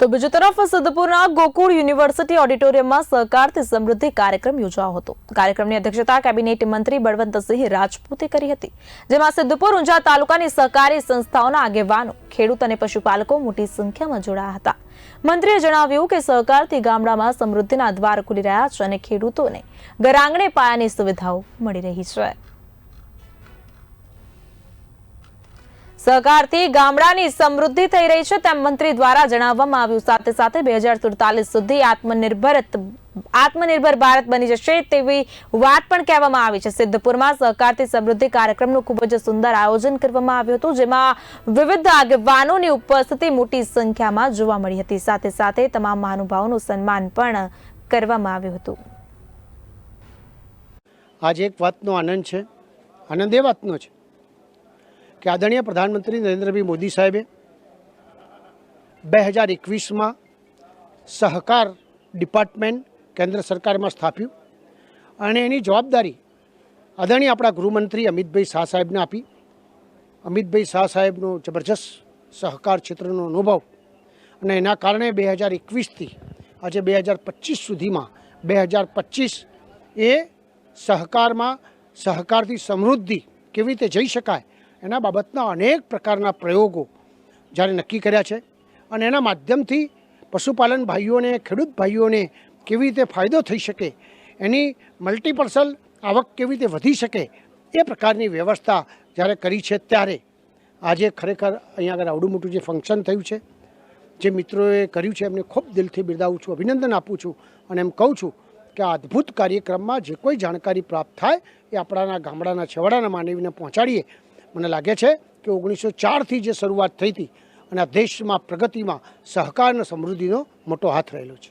તો બીજી તરફ સિદ્ધપુરના ગોકુળ યુનિવર્સિટી ઓડિટોરિયમમાં સહકારથી સમૃદ્ધિ કાર્યક્રમ યોજાયો હતો. કાર્યક્રમની અધ્યક્ષતા કેબિનેટ મંત્રી બળવંતસિંહ રાજપૂતે કરી હતી, જેમાં સિદ્ધપુર, ઊંઝા તાલુકાની સહકારી સંસ્થાઓના આગેવાનો, ખેડૂત અને પશુપાલકો મોટી સંખ્યામાં જોડાયા હતા. મંત્રીએ જણાવ્યું કે સહકારથી ગામડામાં સમૃદ્ધિના દ્વાર ખુલી રહ્યા છે અને ખેડૂતોને ઘરઆંગણે પાયાની સુવિધાઓ મળી રહી છે. સહકારથી ગામડાની સમૃદ્ધિ થઈ રહી છે તેમ મંત્રી દ્વારા જણાવવામાં આવ્યું. સાથે સાથે બે હજાર સુડતાલીસ સુધી આત્મનિર્ભર આત્મનિર્ભર ભારત બની જશે તેવી વાત પણ કહેવામાં આવી છે. સિદ્ધપુરમાં સહકારથી સમૃદ્ધિ કાર્યક્રમનું ખૂબ જ સુંદર આયોજન કરવામાં આવ્યું હતું, જેમાં વિવિધ આગેવાનોની ઉપસ્થિતિ મોટી સંખ્યામાં જોવા મળી હતી. સાથે સાથે તમામ મહાનુભાવોનું સન્માન પણ કરવામાં આવ્યું હતું. આજે એક વાતનો આનંદ છે. આનંદ એ વાતનો છે કે આદરણીય પ્રધાનમંત્રી નરેન્દ્રભાઈ મોદી સાહેબે બે હજાર એકવીસમાં સહકાર ડિપાર્ટમેન્ટ કેન્દ્ર સરકારમાં સ્થાપ્યું અને એની જવાબદારી આદરણીય આપણા ગૃહમંત્રી અમિતભાઈ શાહ સાહેબને આપી. અમિતભાઈ શાહ સાહેબનો જબરજસ્ત સહકાર ક્ષેત્રનો અનુભવ અને એના કારણે બે હજાર એકવીસથી આજે બે હજાર પચીસ સુધીમાં બે હજાર પચીસ એ સહકારમાં સહકારથી સમૃદ્ધિ કેવી રીતે જઈ શકાય એના બાબતના અનેક પ્રકારના પ્રયોગો જ્યારે નક્કી કર્યા છે અને એના માધ્યમથી પશુપાલન ભાઈઓને, ખેડૂત ભાઈઓને કેવી રીતે ફાયદો થઈ શકે, એની મલ્ટીપર્સલ આવક કેવી રીતે વધી શકે એ પ્રકારની વ્યવસ્થા જ્યારે કરી છે ત્યારે. આજે ખરેખર અહીંયા આગળ આવડું મોટું જે ફંક્શન થયું છે, જે મિત્રોએ કર્યું છે, એમને ખૂબ દિલથી બિરદાવું છું, અભિનંદન આપું છું અને એમ કહું છું કે આ અદ્ભુત કાર્યક્રમમાં જે કોઈ જાણકારી પ્રાપ્ત થાય એ આપણાના ગામડાના છેવાડાના માનવીને પહોંચાડીએ મને લાગે છે કે ઓગણીસો ચારથી જે શરૂઆત થઈ હતી અને આ દેશમાં પ્રગતિમાં સહકાર અને સમૃદ્ધિનો મોટો હાથ રહેલો છે.